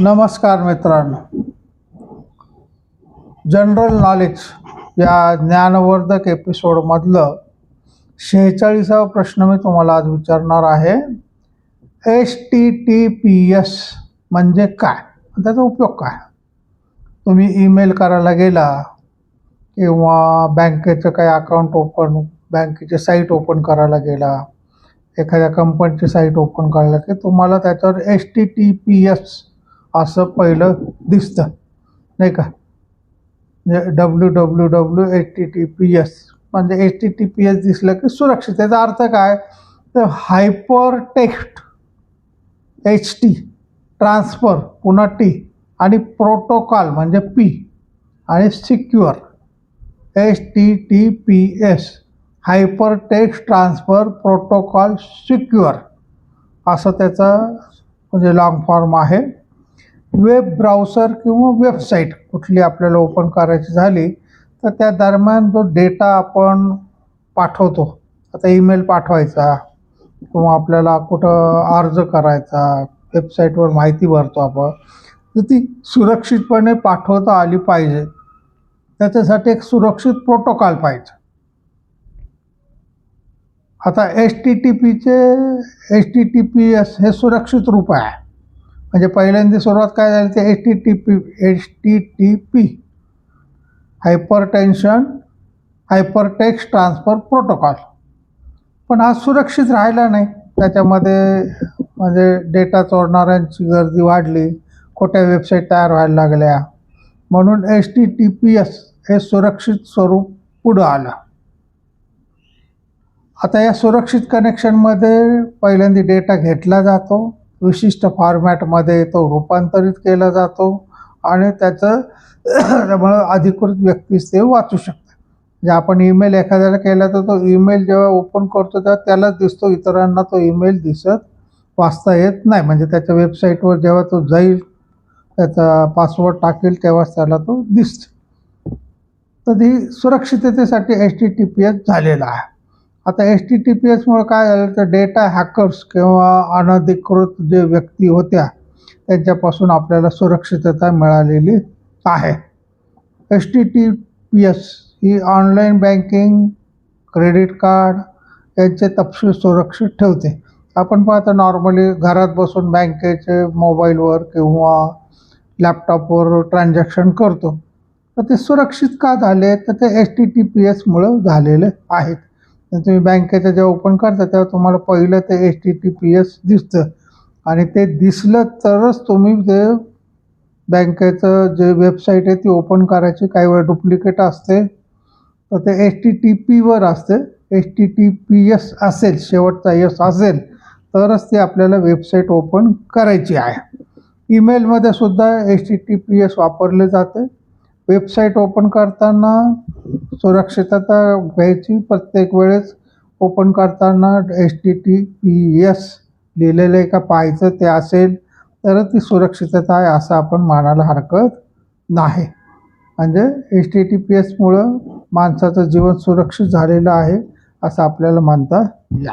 नमस्कार मित्रांनो. General knowledge या ज्ञानवर्धक एपिसोडमधलं शेहेचाळीसावा प्रश्न मी तुम्हाला आज विचारणार आहे. S T T P S म्हणजे काय? त्याचा उपयोग काय? तुम्ही ईमेल करायला गेला किंवा बँकेचं काही अकाउंट ओपन बँकेची साईट ओपन करायला गेला एखाद्या कंपनीची साईट ओपन करायला की तुम्हाला त्याच्यावर S T T P S असं पहिलं दिसतं नाही का? W W W H T T P S म्हणजे H T T P S दिसलं की सुरक्षित. त्याचा अर्थ काय? तर hyper text H T transfer पुन्हा टी आणि प्रोटोकॉल म्हणजे पी आणि secure H T T P S hyper text transfer protocol secure असं त्याचं म्हणजे लॉंग फॉर्म आहे. वेब ब्राउझर किंवा वेबसाईट कुठली आपल्याला ओपन करायची झाली तर त्या दरम्यान जो डेटा आपण पाठवतो आता ईमेल पाठवायचा किंवा आपल्याला कुठं अर्ज करायचा वेबसाईटवर माहिती भरतो आपण तर ती सुरक्षितपणे पाठवता आली पाहिजे. त्याच्यासाठी एक सुरक्षित प्रोटोकॉल पाहिजे. आता एच टी टी पीचे H T T P S हे सुरक्षित रूप आहे. म्हणजे पहिल्यांदा सुरुवात काय झाली? ते H T T P H T T P hyper tension hyper text transfer protocol पण हा सुरक्षित राहिला नाही. त्याच्यामध्ये म्हणजे डेटा चोरणाऱ्यांची गर्दी वाढली. खोट्या वेबसाईट तयार व्हायला लागल्या. म्हणून H T T P S हे सुरक्षित स्वरूप पुढं आलं. आता या सुरक्षित कनेक्शनमध्ये पहिल्यांदा डेटा घेतला जातो. विशिष्ट फॉर्मॅटमध्ये तो रूपांतरित केला जातो आणि त्याचं त्यामुळं अधिकृत व्यक्तीच ते वाचू शकतात जे म्हणजे आपण ईमेल एखाद्याला केला तर तो ईमेल जेव्हा ओपन करतो तेव्हा त्यालाच दिसतो इतरांना तो ईमेल दिसत वाचता येत नाही. म्हणजे त्याच्या वेबसाईटवर जेव्हा तो जाईल त्याचा पासवर्ड टाकेल तेव्हाच त्याला तो दिसतो. तर ती सुरक्षिततेसाठी H T T P S झालेला आहे. आता एस टी टी पी एसमुळे काय झालं तर डेटा हॅकर्स किंवा अनधिकृत जे व्यक्ती होत्या त्यांच्यापासून आपल्याला सुरक्षितता मिळालेली आहे. S T T P S ही ऑनलाईन बँकिंग क्रेडिट कार्ड यांचे तपशील सुरक्षित ठेवते. आपण पाहतो नॉर्मली घरात बसून बँकेचे मोबाईलवर किंवा लॅपटॉपवर ट्रान्झॅक्शन करतो. तर ते सुरक्षित का झाले? तर ते एस टी टी पी एसमुळं झालेले आहेत. तुम्ही बँकेचं जेव्हा ओपन करता तेव्हा तुम्हाला पहिलं ते H T T P S दिसतं. आणि ते दिसलं तरच तुम्ही ते बँकेचं जे वेबसाईट आहे ती ओपन करायची काही वेळा डुप्लिकेट असते. तर ते एच टी टी पीवर असते. H T T P S असेल शेवटचा यस असेल तरच ती आपल्याला वेबसाईट ओपन करायची आहे. ईमेलमध्ये सुद्धा H T T P S वापरले जाते. वेबसाईट ओपन करताना सुरक्षितता घ्यायची प्रत्येक वेळेस. ओपन करताना H T T P S लिहिलेलं आहे का पाहायचं ते असेल तर ती सुरक्षितता आहे असं आपण मानायला हरकत नाही. म्हणजे एच टी टी पी एसमुळं माणसाचं जीवन सुरक्षित झालेलं आहे असं आपल्याला मानता येईल.